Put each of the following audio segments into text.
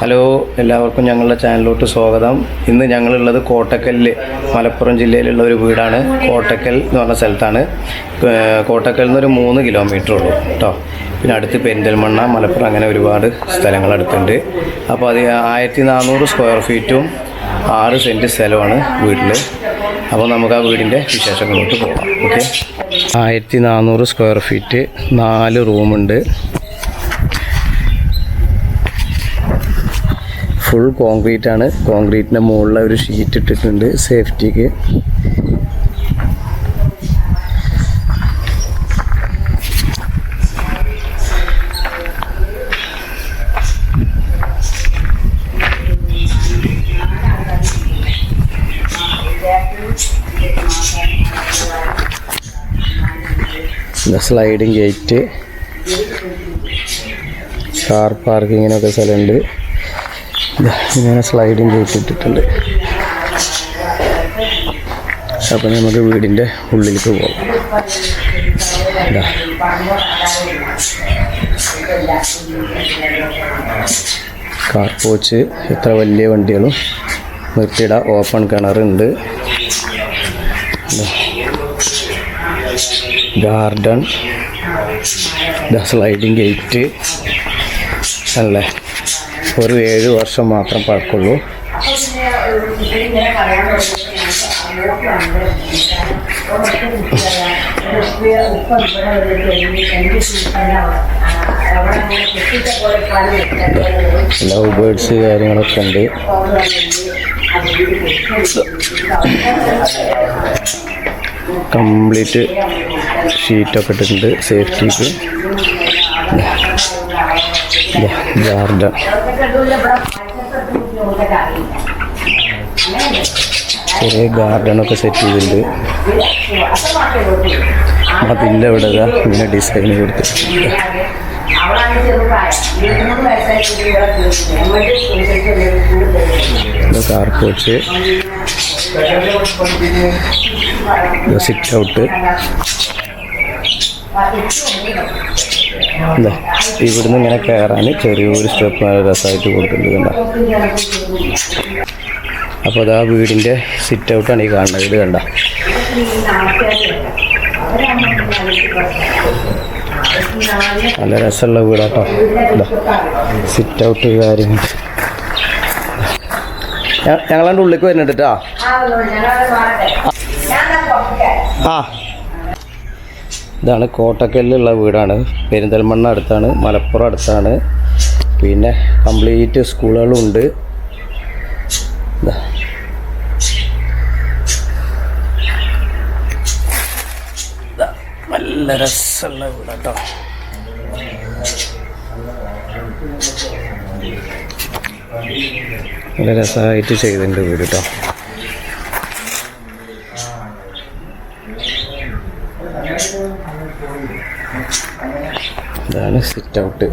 Hello എല്ലാവർക്കും ഞങ്ങളുടെ ചാനലിലോട്ട് സ്വാഗതം. ഇന്ന് ഞങ്ങളുള്ളത് കോട്ടക്കല്ല് മലപ്പുറം ജില്ലയിലുള്ള ഒരു വീടാണ്. കോട്ടക്കൽ എന്ന് പറഞ്ഞ സ്ഥലത്താണ്. നിന്ന് ഒരു മൂന്ന് കിലോമീറ്റർ ഉള്ളൂ കേട്ടോ പിന്നെ അടുത്ത് പെരിന്തൽമണ്ണ മലപ്പുറം അങ്ങനെ ഒരുപാട് സ്ഥലങ്ങൾ അടുത്തുണ്ട്. അപ്പോൾ അത് ആയിരത്തി നാനൂറ് സ്ക്വയർ ഫീറ്റും ആറ് സെന്റ് സ്ഥലമാണ് വീട്ടിൽ അപ്പോൾ നമുക്ക് ആ വീടിന്റെ വിശേഷങ്ങളിലോട്ട് പോകാം. ഓക്കെ ആയിരത്തി നാനൂറ് സ്ക്വയർ ഫീറ്റ് നാല് റൂമുണ്ട് ഫുൾ കോൺക്രീറ്റ് ആണ്. കോൺക്രീറ്റിന്റെ മുകളിൽ ഒരു ഷീറ്റ് ഇട്ടിട്ടുണ്ട് സേഫ്റ്റിക്ക് സ്ലൈഡിങ് ഗേറ്റ് കാർ പാർക്കിങ്ങിനൊക്കെ സ്ഥലമുണ്ട്. ഇങ്ങനെ സ്ലൈഡിങ് ഗേറ്റ് ഇട്ടിട്ടുണ്ട് അപ്പം നമുക്ക് വീടിന്റെ ഉള്ളിലേക്ക് പോകാം. ദാ. കാർ പോച്ച് എത്ര വലിയ വണ്ടികളും നിർത്തിയിടാം. ഓപ്പൺ കിണറുണ്ട് ഗാർഡൻ ദ സ്ലൈഡിങ് ഗേറ്റ് അല്ലേ? ഒരു ഏഴ് വർഷം മാത്രം പഴക്കുള്ളൂ ലവ് ബേഡ്സ് കാര്യങ്ങളൊക്കെ ഉണ്ട്. കംപ്ലീറ്റ് ഷീറ്റൊക്കെ ഇട്ടിട്ടുണ്ട് സേഫ്റ്റിക്ക് ഗാർഡൻ ചെറിയ ഗാർഡനൊക്കെ സെറ്റ് ചെയ്തിട്ടുണ്ട്. അതിന്റെ ഇവിടെ ദാ ഇങ്ങനെ ഡിസൈൻ കൊടുത്ത് കാർ കോച്ച് സിറ്റ് ഔട്ട് എന്താ ഇവിടുന്ന് ഇങ്ങനെ കയറാൻ ചെറിയൊരു സ്റ്റെപ്പ് നല്ല രസമായിട്ട് കൊടുത്തിട്ടുണ്ട് അപ്പോൾ ആ വീടിന്റെ സിറ്റ് ഔട്ടാണ് ഈ കാണുന്നത് ഇത് കണ്ട? നല്ല രസമുള്ള വീടാട്ടോ. സിറ്റ് ഔട്ട് കാര്യങ്ങൾ. ഞങ്ങളുടെ ഉള്ളിലേക്ക് വരുന്നുണ്ട് കേട്ടോ ആ. ഇതാണ് കോട്ടക്കല്ലുള്ള വീടാണ്. പെരിന്തൽമണ്ണ അടുത്താണ് മലപ്പുറം അടുത്താണ്. പിന്നെ കംപ്ലീറ്റ് സ്കൂളുകളും ഉണ്ട് ദാ. ദാ, നല്ല രസമുള്ള വീടാട്ടോ. നല്ല രസമായിട്ട് ചെയ്തിട്ടുണ്ട് വീട് കേട്ടോ ഇതാണ് സിറ്റ് ഔട്ട്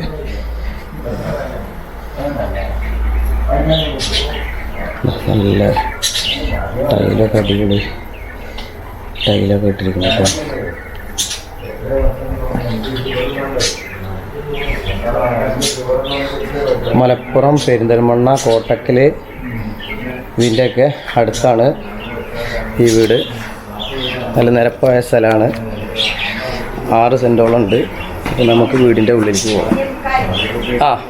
നല്ല ടൈലൊക്കെ അടിപൊളി. ടൈലൊക്കെ ഇട്ടിരിക്കുന്നു കേട്ടോ മലപ്പുറം പെരിന്തൽമണ്ണ കോട്ടക്കൽ ഇതിന്റെയൊക്കെ അടുത്താണ് ഈ വീട്. നല്ല നിരപ്പായ സ്ഥലമാണ്. ആറ് സെന്റോളം ഉണ്ട്. നമുക്ക് വീടിന്റെ ഉള്ളിലേക്ക് പോകാം ആ.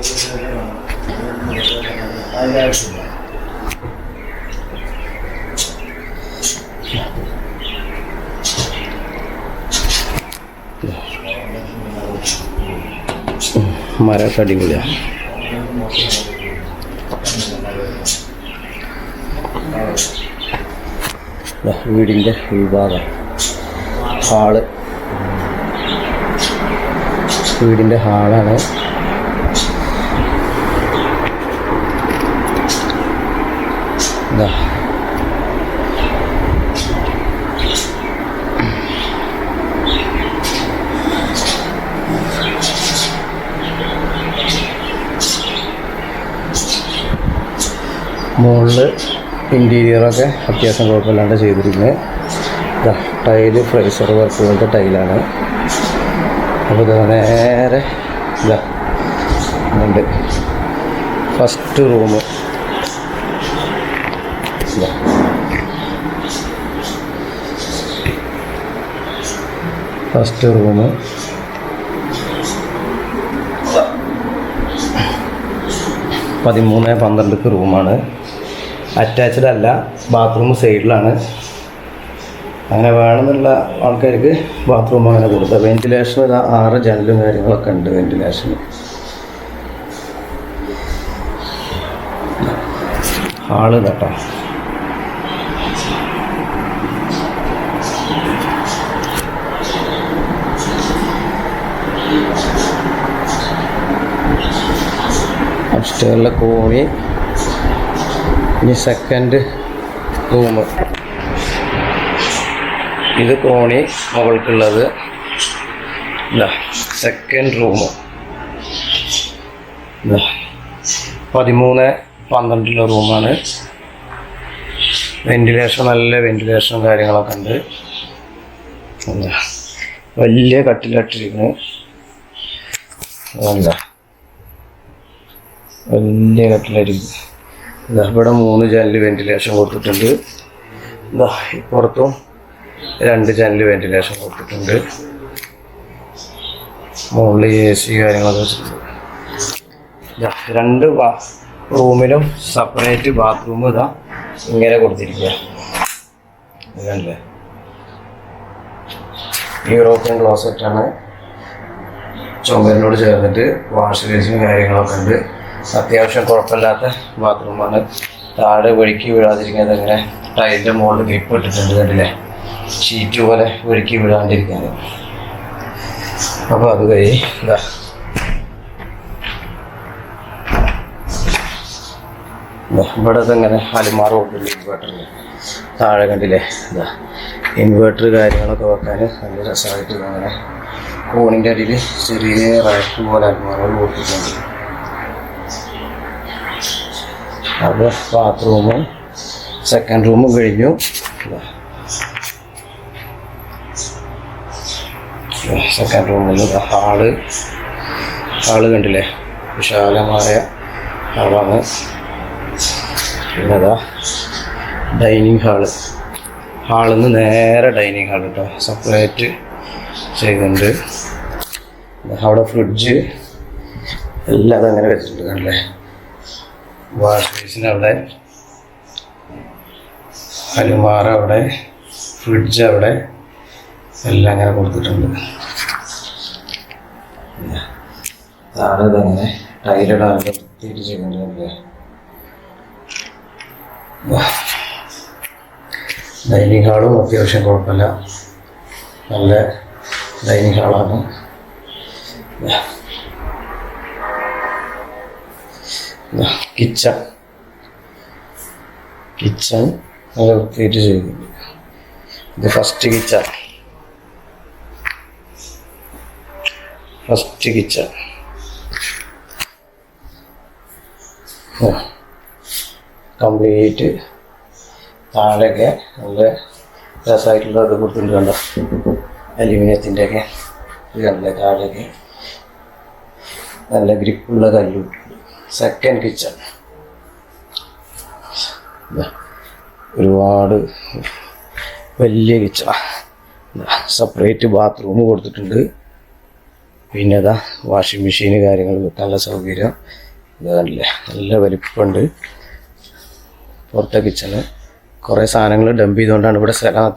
മരമൊക്കെ അടിപൊളിയാണ് വീടിന്റെ ഉൾഭാഗം. ഹാൾ. വീടിന്റെ ഹാളാണ്. മുകളിൽ മുകളിൽ ഇന്റീരിയറൊക്കെ അത്യാവശ്യം കുഴപ്പമില്ലാണ്ട് ചെയ്തിരിക്കുന്നത് ടൈൽ ഫ്രൈസർ വർക്ക് പോലത്തെ ടൈലാണ്. അപ്പോൾ ഇത് നേരെ ഇതാ. ഉണ്ട് ഫസ്റ്റ് റൂമ് ഫസ്റ്റ് റൂം പതിമൂന്ന് പന്ത്രണ്ടക്ക് റൂമാണ് അറ്റാച്ച്ഡ് അല്ല ബാത്റൂം സൈഡിലാണ് അങ്ങനെ വേണമെന്നുള്ള ആൾക്കാർക്ക് ബാത്റൂം അങ്ങനെ കൊടുക്കുക വെന്റിലേഷൻ ഒരു ആറ് ജനലും കാര്യങ്ങളൊക്കെ ഉണ്ട് വെന്റിലേഷന് ഹാൾ കേട്ടോ അപ്സ്റ്റേറിലെ കോണി ഇനി സെക്കൻഡ് റൂം ഇത് കോണി അവൾക്കുള്ളത്. സെക്കൻഡ് റൂം പതിമൂന്ന് പന്ത്രണ്ടിലെ റൂമാണ് വെന്റിലേഷൻ നല്ല വെന്റിലേഷനും കാര്യങ്ങളൊക്കെ ഉണ്ട്. എന്താ വലിയ കട്ടിലിട്ടിരിക്കുന്നു. അതെന്താ? വലിയ കട്ടിലായിരിക്കും ഇതാ ഇവിടെ മൂന്ന് ജനൽ വെന്റിലേഷൻ കൊടുത്തിട്ടുണ്ട്. ഇതാ പുറത്തും രണ്ട് ചാനൽ വെന്റിലേഷൻ കൊടുത്തിട്ടുണ്ട്. മുകളിൽ എ സി കാര്യങ്ങളൊക്കെ വെച്ചിട്ടുണ്ട്. രണ്ട് റൂമിലും സെപ്പറേറ്റ് ബാത്റൂം ഇതാ ഇങ്ങനെ കൊടുത്തിരിക്കുക ഇതല്ലേ യൂറോപ്യൻ ക്ലോസറ്റാണ് ചുമരിനോട് ചേർന്നിട്ട് വാഷ് ബേസും കാര്യങ്ങളൊക്കെ ഉണ്ട്. അത്യാവശ്യം കുഴപ്പമില്ലാത്ത ബാത്റൂമാണ് താഴെ വെഴുക്കി വീഴാതിരിക്കുന്നത് അങ്ങനെ ടൈലിന്റെ മുകളിൽ ഗ്രിപ്പ് ഇട്ടിട്ടുണ്ട് കണ്ടില്ലേ? ഷീറ്റ് പോലെ ഒരുക്കി വീഴാണ്ടിരിക്കാൻ അപ്പോൾ അത് കഴി എന്താ ഇവിടെ ഇങ്ങനെ അലിമാർ കൊണ്ടുള്ള ഇൻവേർട്ടറിൽ താഴെ കണ്ടില്ലേ? എന്താ ഇൻവേർട്ടർ കാര്യങ്ങളൊക്കെ വെക്കാൻ നല്ല രസമായിട്ട് അങ്ങനെ കോണിന്റെ അടിയിൽ ചെറിയ റാക്ക് പോലെ അലിമാറുകൾ കൊടുത്തിട്ടുണ്ട് അപ്പോൾ ബാത്റൂമും സെക്കൻഡ് റൂമും കഴിഞ്ഞു. സെക്കൻഡ് റൂമിൽ നിന്ന് ഹാൾ. ഹാൾ കണ്ടില്ലേ? വിശാലമായ ഹാളാണ്. പിന്നെതാ ഡൈനിങ് ഹാൾ. ഹാളിൽ നിന്ന് നേരെ ഡൈനിങ് ഹാൾ കേട്ടോ സെപ്പറേറ്റ് ചെയ്തിട്ടുണ്ട്. അവിടെ ഫ്രിഡ്ജ് എല്ലാം അതങ്ങനെ വെച്ചിട്ടുണ്ട് കണ്ടല്ലേ? വാഷ് ബേസിൻ അവിടെ. അലുമാറ അവിടെ. ഫ്രിഡ്ജ് അവിടെ. എല്ലാം അങ്ങനെ കൊടുത്തിട്ടുണ്ട്. താഴെ ഇതങ്ങനെ ടൈലിടാനുള്ള വൃത്തിയിട്ട് ചെയ്യുന്നുണ്ട് ഡൈനിങ് ഹാളും അത്യാവശ്യം കുഴപ്പമില്ല. നല്ല ഡൈനിങ് ഹാളാണ് കിച്ചൺ കിച്ചൺ നല്ല വൃത്തിയായിട്ട് ചെയ്തിട്ടുണ്ട്. ഇത് first kitchen first kitchen complete. താഴെയൊക്കെ നല്ല രസമായിട്ടുള്ള ഇത് കൊടുത്തിട്ടുണ്ട് കണ്ടോ? അലുമിനിയത്തിന്റെ ഒക്കെ ഇത് താഴെയൊക്കെ നല്ല ഗ്രിപ്പുള്ള കല്ലു സെക്കൻഡ് കിച്ചൺ ഒരുപാട് വലിയ കിച്ചണ സെപ്പറേറ്റ് ബാത്റൂം കൊടുത്തിട്ടുണ്ട്. പിന്നെ അതാ വാഷിംഗ് മെഷീൻ കാര്യങ്ങൾ വെക്കാനുള്ള സൗകര്യം. ഇത് നല്ല വലിപ്പമുണ്ട്. പുറത്തെ കിച്ചണ് കുറേ സാധനങ്ങൾ ഡംപ് ചെയ്തുകൊണ്ടാണ് ഇവിടെ സ്ഥലം.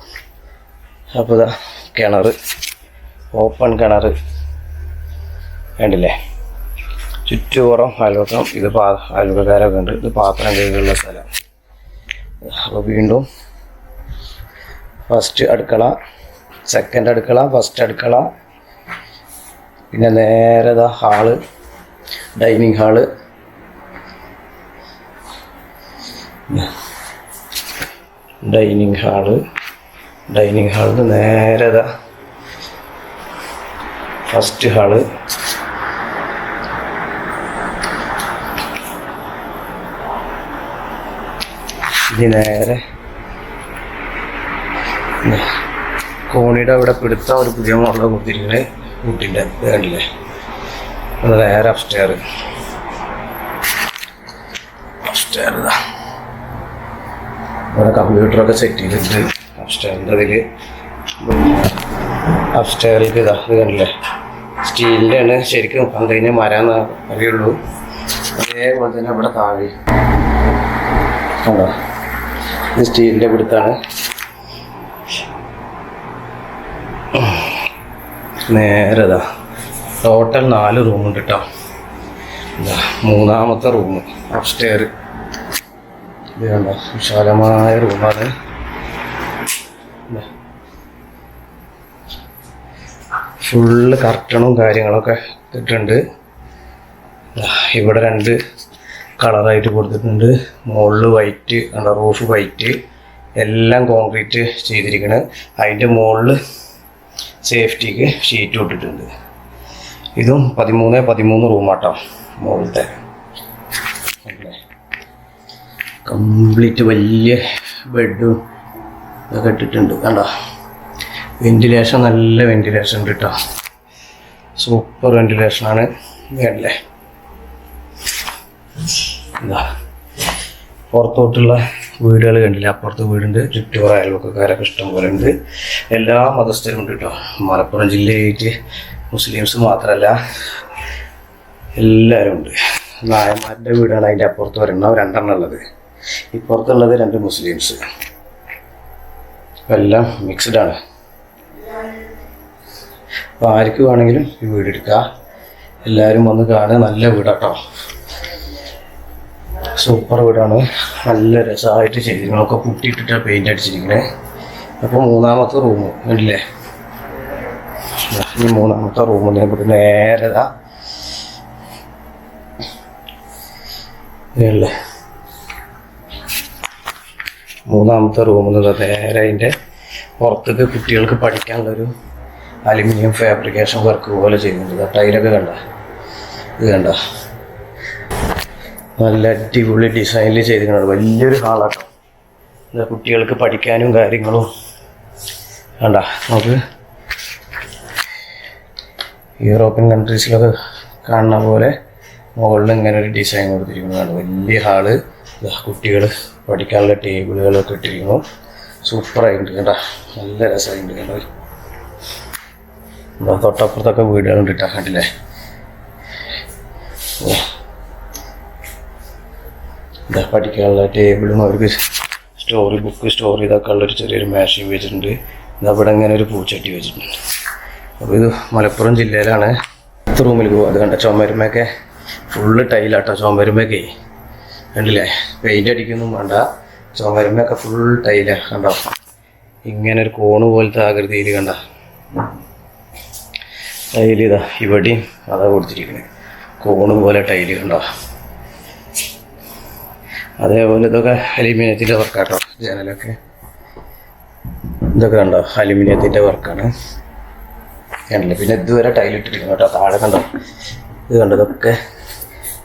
അപ്പോൾ ഇതാ കിണർ ഓപ്പൺ കിണർ. വേണ്ടില്ലേ ചുറ്റുപുറം അയൽവക്കം ഇത് പാ അയൽവക്കാരൊക്കെ ഉണ്ട്. ഇത് പാത്രം കഴുകുള്ള സ്ഥലം. അപ്പോൾ വീണ്ടും ഫസ്റ്റ് അടുക്കള സെക്കൻഡ് അടുക്കള ഫസ്റ്റ് അടുക്കള. പിന്നെ നേരെ ഇതാ hall dining hall. Dining hall dining ഹാളിൽ നേരെ ഇതാ ഫസ്റ്റ് ഹാൾ. ഇനി നേരെ കോണിയുടെ അവിടെ പിടുത്ത ഒരു പുതിയ മുളക് കൊടുത്തിരിക്കുന്നത് കുട്ടിന്റെ കണ്ടില്ലേ അത് നേരെ അപ്സ്റ്റെയർ അപ്സ്റ്റെയർ ഇതാ. കമ്പ്യൂട്ടറൊക്കെ സെറ്റ് ചെയ്തിട്ടുണ്ട്. അപ്സ്റ്റെയറിന്റെ അതിൽ അപ്സ്റ്റെയറിലേക്ക് ഇതാ ഇത് കണ്ടില്ലേ? സ്റ്റീലിന്റെ ആണ് ശരിക്കും കണ്ടു കഴിഞ്ഞാൽ മരാന്ന് അറിയുള്ളൂ. അതേപോലെ തന്നെ ഇവിടെ താഴെ. കണ്ടോ? ഇത് സ്റ്റീലിന്റെ പിടുത്താണ്. നേരെ ഇതാ ടോട്ടൽ നാല് റൂമുണ്ട് കേട്ടോ മൂന്നാമത്തെ റൂം അപ്സ്റ്റെയർ ഇത് കണ്ടോ വിശാലമായ റൂമാണ് ഫുള്ള് കർട്ടണും കാര്യങ്ങളൊക്കെ ഇട്ടിട്ടുണ്ട്. ഇവിടെ രണ്ട് കളറായിട്ട് കൊടുത്തിട്ടുണ്ട്. മുകളിൽ വൈറ്റ് കണ്ട റൂഫ് വൈറ്റ് എല്ലാം കോൺക്രീറ്റ് ചെയ്തിരിക്കുന്നത് അതിന്റെ മുകളിൽ സേഫ്റ്റിക്ക് ഷീറ്റ് ഇട്ടിട്ടുണ്ട്. ഇതും പതിമൂന്ന് പതിമൂന്ന് റൂമാട്ടോ മുകളിലത്തെ. കംപ്ലീറ്റ് വലിയ ബെഡും ഇതൊക്കെ ഇട്ടിട്ടുണ്ട്. കണ്ടോ? വെന്റിലേഷൻ നല്ല വെന്റിലേഷൻ ഉണ്ട് കേട്ടോ സൂപ്പർ വെന്റിലേഷനാണ് വേണ്ടല്ലേ എന്താ പുറത്തോട്ടുള്ള വീടുകൾ കണ്ടില്ല. അപ്പുറത്ത് വീടുണ്ട് ചുറ്റുപുറ അയൽവക്കക്കാരൊക്കെ ഇഷ്ടം പോലെ ഉണ്ട്. എല്ലാ മതസ്ഥരും ഉണ്ട് കേട്ടോ മലപ്പുറം ജില്ലയായിട്ട് മുസ്ലിംസ് മാത്രമല്ല എല്ലാവരും ഉണ്ട്. നായന്മാരുടെ വീടാണ് അതിന്റെ അപ്പുറത്ത് ഒരെണ്ണം രണ്ടെണ്ണം ഉള്ളത്. ഇപ്പുറത്തുള്ളത് രണ്ട് മുസ്ലിംസ്. എല്ലാം മിക്സ്ഡ് ആണ്. അപ്പോൾ ആർക്ക് വേണമെങ്കിലും ഈ വീട് എടുക്കുക എല്ലാവരും വന്ന് കാണുക. നല്ല വീടാട്ടോ സൂപ്പർ വീടാണ്. നല്ല രസമായിട്ട് ചെയ്തിരിക്കണൊക്കെ പുട്ടിയിട്ടിട്ട് പെയിന്റ് അടിച്ചിരിക്കണേ. അപ്പോൾ മൂന്നാമത്തെ റൂം ഇല്ലേ? ഈ മൂന്നാമത്തെ റൂമിൽ ഇവിടെ നേരെ ദാ. ഇതല്ലേ മൂന്നാമത്തെ റൂമിൽ നിന്ന് നേരെ അതിന്റെ പുറത്തേക്ക് കുട്ടികൾക്ക് പഠിക്കാനുള്ളൊരു അലുമിനിയം ഫാബ്രിക്കേഷൻ വർക്ക് പോലെ ചെയ്യുന്നുണ്ട്. ടൈലൊക്കെ കണ്ട? ഇത് കണ്ട? നല്ല അടിപൊളി ഡിസൈനിൽ ചെയ്തിരിക്കുന്നത് വലിയൊരു ഹാളാട്ടോ കുട്ടികൾക്ക് പഠിക്കാനും കാര്യങ്ങളും. വേണ്ട നമുക്ക് യൂറോപ്യൻ കൺട്രീസിലൊക്കെ കാണുന്ന പോലെ മുകളിൽ ഇങ്ങനെ ഒരു ഡിസൈൻ കൊടുത്തിരിക്കുന്നതാണ് വലിയ ഹാൾ. കുട്ടികൾ പഠിക്കാനുള്ള ടേബിളുകളൊക്കെ ഇട്ടിരിക്കുന്നു. സൂപ്പറായിട്ടുണ്ട് കേട്ടോ നല്ല രസമായിട്ടുണ്ട് കേട്ടോ തൊട്ടപ്പുറത്തൊക്കെ വീടുകളുണ്ട് കേട്ടോ കണ്ടില്ലേ? ഇതാ പഠിക്കാനുള്ള ടേബിളും അവർക്ക് സ്റ്റോറി ബുക്ക് സ്റ്റോറി ഇതൊക്കെ ഉള്ളൊരു ചെറിയൊരു മേശയും വെച്ചിട്ടുണ്ട്. ഇതാ ഇവിടെ ഇങ്ങനെ ഒരു പൂച്ചട്ടി വെച്ചിട്ടുണ്ട്. അപ്പോൾ ഇത് മലപ്പുറം ജില്ലയിലാണ്. റൂമിൽ പോകും അത് കണ്ട ചുമരുമൊക്കെ ഫുള്ള് ടൈലാട്ടോ ചുമരുമൊക്കെ. കണ്ടില്ലേ? പെയിന്റ് അടിക്കൊന്നും വേണ്ട. ചുമരുമൊക്കെ ഫുൾ ടൈലാണ് കണ്ടോ? ഇങ്ങനെ ഒരു കോണ് പോലത്തെ ആകൃതിയിൽ കണ്ട. ടൈലിതാ ഇവിടെയും അതാ കൊടുത്തിരിക്കുന്നത് കോണ് പോലെ ടൈൽ കണ്ടോ? അതേപോലെ ഇതൊക്കെ അലുമിനിയത്തിന്റെ വർക്കാട്ടോ ജനലൊക്കെ. ഇതൊക്കെ കണ്ടോ? അലുമിനിയത്തിന്റെ വർക്കാണ്. കണ്ടില്ല? പിന്നെ ഇതുവരെ ടൈലിട്ടിരിക്കുന്നു കേട്ടോ. താഴെ കണ്ടോ? ഇത് കണ്ടോ? ഇതൊക്കെ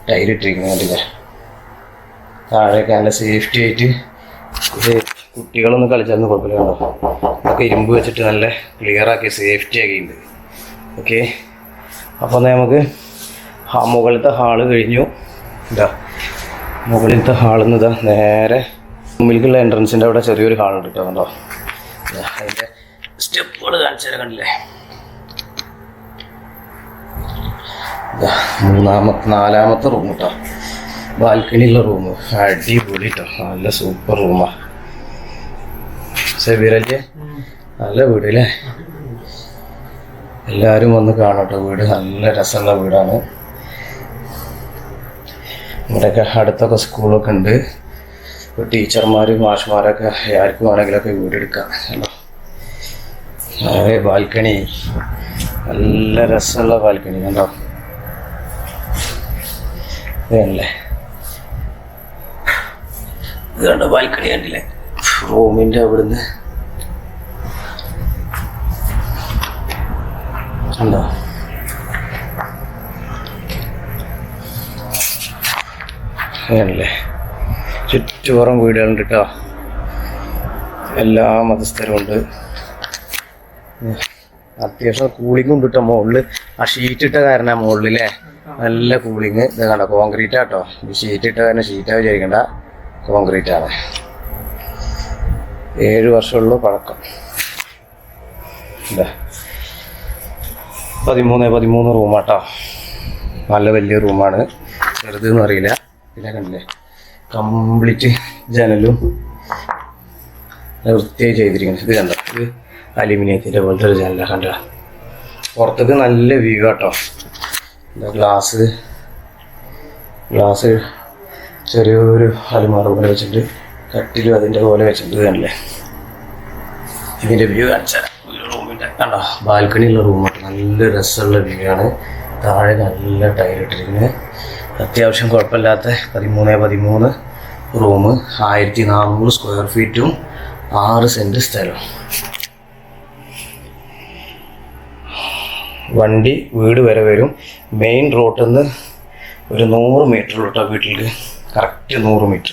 ടൈലിട്ടിരിക്കുന്നു കണ്ടില്ലേ? താഴെയൊക്കെ നല്ല സേഫ്റ്റി ആയിട്ട് ഇത് കുട്ടികളൊന്നും കളിച്ചാലൊന്നും കുഴപ്പമില്ല കണ്ടോ? ഇതൊക്കെ ഇരുമ്പ് വെച്ചിട്ട് നല്ല ക്ലിയർ ആക്കി സേഫ്റ്റി ആക്കിയിട്ടുണ്ട്. ഓക്കെ അപ്പോൾ നമുക്ക് ആ മുകളിലത്തെ ഹാൾ കഴിഞ്ഞു. ഇതാ. മുകളിലത്തെ ഹാളിൽ നിന്ന് ഇതാ നേരെ മുമ്പിലേക്കുള്ള എൻട്രൻസിന്റെ അവിടെ ചെറിയൊരു ഹാളുണ്ട് കേട്ടോ കണ്ടോ? അതിന്റെ സ്റ്റെപ്പുകൾ കാണിച്ചു തരാം കണ്ടില്ലേ? മൂന്നാമത്തെ നാലാമത്തെ റൂം കേട്ടോ ബാൽക്കണിയുള്ള റൂം അടിപൊളി കേട്ടോ നല്ല സൂപ്പർ റൂമാ സെബീറല്ലേ നല്ല വീട് അല്ലേ? എല്ലാവരും വന്ന് കാണട്ടോ വീട്. നല്ല രസമുള്ള വീടാണ്. ഇവിടെയൊക്കെ അടുത്തൊക്കെ സ്കൂളൊക്കെ ഉണ്ട്. ഇപ്പോൾ ടീച്ചർമാരും മാഷ്മാരൊക്കെ ആർക്കും വേണമെങ്കിലൊക്കെ വീട് എടുക്കാം. ബാൽക്കണി. നല്ല രസമുള്ള ബാൽക്കണി കണ്ടോ? ഇതല്ലേ? ഇതാണ് ബാൽക്കണി കണ്ടില്ലേ? റൂമിന്റെ അവിടുന്ന്. കണ്ടോ? അങ്ങനല്ലേ ചുറ്റുപുറം വീടുകളുണ്ട് കേട്ടോ എല്ലാ മതസ്ഥരും ഉണ്ട്. അത്യാവശ്യം കൂളിംഗ് ഉണ്ട് കേട്ടോ മുകളിൽ ആ ഷീറ്റ് ഇട്ട കാരണം മുകളിലേ നല്ല കൂളിങ് ഇത് കണ്ടോ? കോൺക്രീറ്റ് ആട്ടോ ഷീറ്റ് ഇട്ട കാരണം ഷീറ്റാ വിചാരിക്കണ്ട. കോൺക്രീറ്റ് ആണ്. ഏഴ് വർഷമുള്ള പഴക്കം. പതിമൂന്ന് പതിമൂന്ന് റൂമാട്ടോ നല്ല വലിയ റൂമാണ് ചെറുതെന്ന് അറിയില്ല പിന്നെ കണ്ടില്ലേ? കംപ്ലീറ്റ് ജനലും വൃത്തിയായി ചെയ്തിരിക്കുന്നത് ഇത് കണ്ടോ? ഇത് അലുമിനിയത്തിന്റെ പോലത്തെ ഒരു ജനല കണ്ട? പുറത്തേക്ക് നല്ല വ്യൂ കേട്ടോ ഗ്ലാസ് ഗ്ലാസ് ചെറിയൊരു അലുമാറ പോലെ വെച്ചിട്ട് കട്ടിലും അതിന്റെ പോലെ വെച്ചിട്ട് കണ്ടില്ലേ? ഇതിന്റെ വ്യൂ കാണിച്ചാൽ റൂമിന്റെ കണ്ടോ? ബാൽക്കണിയുള്ള റൂമാണ് നല്ല രസമുള്ള വ്യൂ ആണ്. താഴെ നല്ല ടൈൽ ഇട്ടിരിക്കുന്നത് അത്യാവശ്യം കുഴപ്പമില്ലാത്ത പതിമൂന്ന് പതിമൂന്ന് റൂം ആയിരത്തി നാനൂറ് സ്ക്വയർ ഫീറ്റും ആറ് സെന്റ് സ്ഥലവും. വണ്ടി വീട് വരെ വരും. മെയിൻ റോട്ടിൽ നിന്ന് ഒരു നൂറ് മീറ്ററിലോട്ടോ വീട്ടിലേക്ക് കറക്റ്റ് നൂറ് മീറ്റർ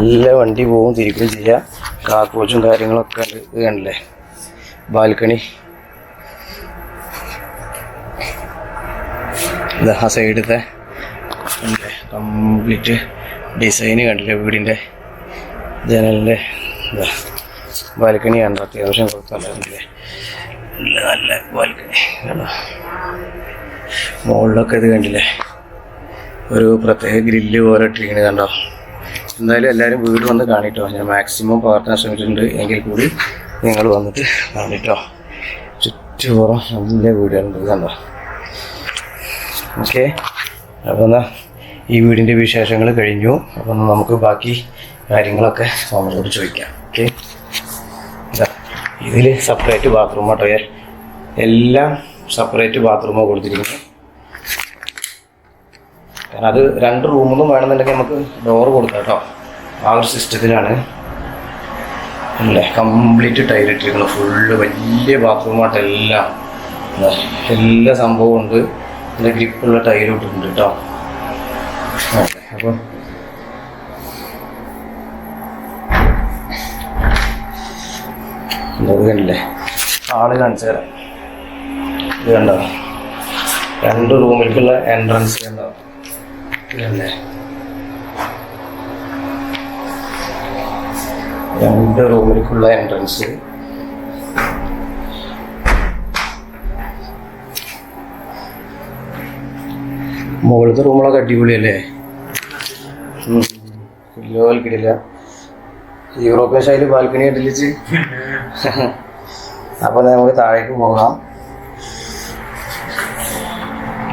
എല്ലാ വണ്ടി പോവും തിരിക്കുകയും ചെയ്യാം. കാക്കോച്ചും കാര്യങ്ങളൊക്കെ ഉണ്ട്. കണ്ടില്ലേ? ബാൽക്കണി. ഇത് ആ സൈഡത്തെ കംപ്ലീറ്റ് ഡിസൈന് കണ്ടില്ലേ വീടിന്റെ? ജനലിന്റെ ബാൽക്കണി കണ്ട? അത്യാവശ്യം കുഴപ്പമില്ല നല്ല നല്ല ബാൽക്കണി. കണ്ടോ? മുകളിലൊക്കെ ഇത് കണ്ടില്ലേ? ഒരു പ്രത്യേക ഗ്രില്ല് പോലെ ഇട്ടിരിക്കണ കണ്ടോ? എന്തായാലും എല്ലാവരും വീട് വന്ന് കാണിട്ടോ. ഞാൻ മാക്സിമം പകർത്താൻ ശ്രമിച്ചിട്ടുണ്ട്. എങ്കിൽ കൂടി നിങ്ങൾ വന്നിട്ട് കാണിട്ടോ. ചുറ്റുപുറം നല്ല വീടുകളുണ്ട് കണ്ടോ? ഓക്കെ. അപ്പോൾ എന്നാൽ ഈ വീടിന്റെ വിശേഷങ്ങൾ കഴിഞ്ഞു. അപ്പം നമുക്ക് ബാക്കി കാര്യങ്ങളൊക്കെ ഓണറോട് ചോദിക്കാം. ഓക്കെ. ഇതിൽ സെപ്പറേറ്റ് ബാത്റൂം കേട്ടോ എല്ലാം സെപ്പറേറ്റ് ബാത്റൂമാണ് കൊടുത്തിരിക്കുന്നത്. കാരണം അത് രണ്ട് റൂമൊന്നും വേണമെന്നുണ്ടെങ്കിൽ നമുക്ക് ഡോറ് കൊടുക്കാം കേട്ടോ. ആ ഒരു സിസ്റ്റത്തിലാണ് അല്ലേ? കംപ്ലീറ്റ് ടൈൽ ഇട്ടിരിക്കണം ഫുള്ള് വലിയ ബാത്റൂമായിട്ട് എല്ലാം. എല്ലാ സംഭവവും ഉണ്ട്. നല്ല ഗ്രിപ്പുള്ള ടൈൽ ഇട്ടിട്ടുണ്ട് കേട്ടോ അപ്പോൾ ഇത് കണ്ടില്ലേ? ആൾ കാണിച്ചു തരാം. ഇത് കണ്ടോ? രണ്ട് റൂമിലേക്കുള്ള എൻട്രൻസ് കണ്ടോ? ഇതല്ലേ രണ്ട് റൂമിലേക്കുള്ള എൻട്രൻസ് മുകളിലത്തെ റൂമുകളൊക്കെ അടിപൊളിയല്ലേ? കിട്ടില്ല യൂറോപ്യൻ ശൈലി ബാൽക്കണി ഇടലിച്ച് അപ്പോൾ നമുക്ക് താഴേക്ക് പോകാം.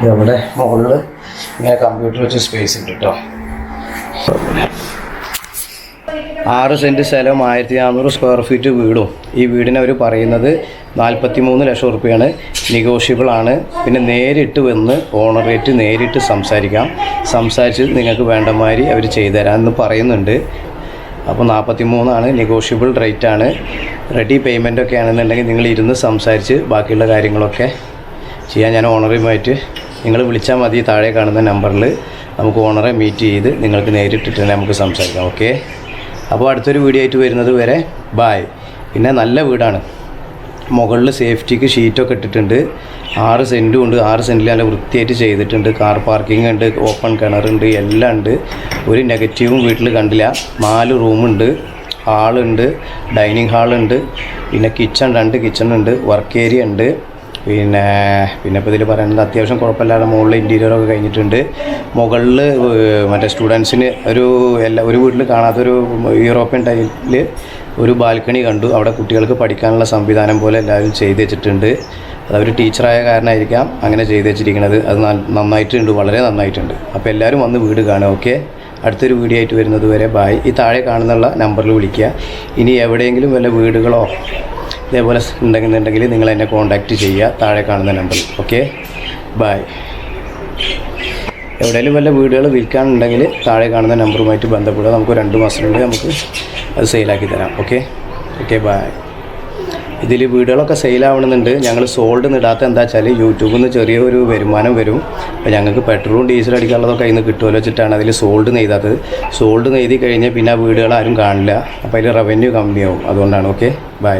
ഇവിടെ മുകളിൽ ഇങ്ങനെ കമ്പ്യൂട്ടർ വെച്ച് സ്പേസ് ഉണ്ട് കേട്ടോ ആറ് സെന്റ് സ്ഥലം ആയിരത്തി നാനൂറ് സ്ക്വയർ ഫീറ്റ് വീടും. ഈ വീടിന് അവർ പറയുന്നത് നാൽപ്പത്തി മൂന്ന് ലക്ഷം റുപ്യാണ്. നെഗോഷ്യബിൾ ആണ്. പിന്നെ നേരിട്ട് വന്ന് ഓണർ റേറ്റ് നേരിട്ട് സംസാരിക്കാം. സംസാരിച്ച് നിങ്ങൾക്ക് വേണ്ട മാതിരി അവർ ചെയ്തു തരാമെന്ന് പറയുന്നുണ്ട്. അപ്പോൾ നാൽപ്പത്തി മൂന്നാണ് നെഗോഷ്യബിൾ റേറ്റ് ആണ്. റെഡി പേയ്മെന്റ് ഒക്കെ ആണെന്നുണ്ടെങ്കിൽ നിങ്ങൾ ഇരുന്ന് സംസാരിച്ച് ബാക്കിയുള്ള കാര്യങ്ങളൊക്കെ ചെയ്യാൻ ഞാൻ ഓണറുമായിട്ട് നിങ്ങൾ വിളിച്ചാൽ മതി താഴെ കാണുന്ന നമ്പറിൽ നമുക്ക് ഓണറെ മീറ്റ് ചെയ്ത് നിങ്ങൾക്ക് നേരിട്ടിട്ട് നമുക്ക് സംസാരിക്കാം. ഓക്കെ അപ്പോൾ അടുത്തൊരു വീഡിയോ ആയിട്ട് വരുന്നത് വരെ ബായ് പിന്നെ നല്ല വീടാണ്. മുകളിൽ സേഫ്റ്റിക്ക് ഷീറ്റൊക്കെ ഇട്ടിട്ടുണ്ട്. ആറ് സെന്റും ഉണ്ട്. ആറ് സെന്റിൽ നല്ല വൃത്തിയായിട്ട് ചെയ്തിട്ടുണ്ട്. കാർ പാർക്കിംഗ് ഉണ്ട് ഓപ്പൺ കിണറുണ്ട് എല്ലാം ഉണ്ട്. ഒരു നെഗറ്റീവും വീട്ടിൽ കണ്ടില്ല. നാല് റൂമുണ്ട് ഹാളുണ്ട് ഡൈനിങ് ഹാളുണ്ട് പിന്നെ കിച്ചൺ രണ്ട് കിച്ചൺ ഉണ്ട് വർക്ക് ഏരിയ ഉണ്ട്. പിന്നെ പിന്നെ ഇപ്പോൾ ഇതിൽ പറയുന്നത് അത്യാവശ്യം കുഴപ്പമില്ലാതെ മുകളിൽ ഇന്റീരിയറൊക്കെ കഴിഞ്ഞിട്ടുണ്ട്. മുകളിൽ മറ്റേ സ്റ്റുഡൻസിന് ഒരു എല്ലാ ഒരു വീട്ടിൽ കാണാത്തൊരു യൂറോപ്യൻ ടൈപ്പിൽ ഒരു ബാൽക്കണി കണ്ടു. അവിടെ കുട്ടികൾക്ക് പഠിക്കാനുള്ള സംവിധാനം പോലെ എല്ലാവരും ചെയ്ത് വെച്ചിട്ടുണ്ട്. അതവർ ടീച്ചറായ കാരണമായിരിക്കാം അങ്ങനെ ചെയ്ത് വെച്ചിരിക്കുന്നത് അത് നന്നായിട്ടുണ്ട് വളരെ നന്നായിട്ടുണ്ട്. അപ്പോൾ എല്ലാവരും വന്ന് വീട് കാണുക ഓക്കെ? അടുത്തൊരു വീഡിയോ ആയിട്ട് വരുന്നത് വരെ ബായ് ഈ താഴെ കാണുന്നുള്ള നമ്പറിൽ വിളിക്കുക. ഇനി എവിടെയെങ്കിലും വല്ല വീടുകളോ ഇതേപോലെ ഉണ്ടെന്നുണ്ടെങ്കിൽ നിങ്ങൾ എന്നെ കോൺടാക്റ്റ് ചെയ്യുക. താഴെ കാണുന്ന നമ്പറിൽ ഓക്കെ ബായ് എവിടെയെങ്കിലും വല്ല വീടുകൾ വിൽക്കാനുണ്ടെങ്കിൽ താഴെ കാണുന്ന നമ്പറുമായിട്ട് ബന്ധപ്പെടുക. നമുക്ക് രണ്ട് മാസത്തിനുള്ളിൽ നമുക്ക് അത് സെയിലാക്കി തരാം. ഓക്കെ ഓക്കെ ബായ് ഇതിൽ വീടുകളൊക്കെ സെയിലാവണമെന്നുണ്ട് ഞങ്ങൾ സോൾഡ് ഇടാത്ത എന്താ വെച്ചാൽ യൂട്യൂബിൽ നിന്ന് ചെറിയൊരു വരുമാനം വരും. അപ്പോൾ ഞങ്ങൾക്ക് പെട്രോളും ഡീസൽ അടിക്കാനുള്ളതൊക്കെ അതിന് കിട്ടുമല്ലോ വെച്ചിട്ടാണ് അതിൽ സോൾഡ് നെയ്താത്തത് സോൾഡ് നെയ്തി കഴിഞ്ഞാൽ പിന്നെ ആ വീടുകൾ ആരും കാണില്ല. അപ്പോൾ അതിൽ റവന്യൂ കമ്മിയാവും. അതുകൊണ്ടാണ്. Okay bye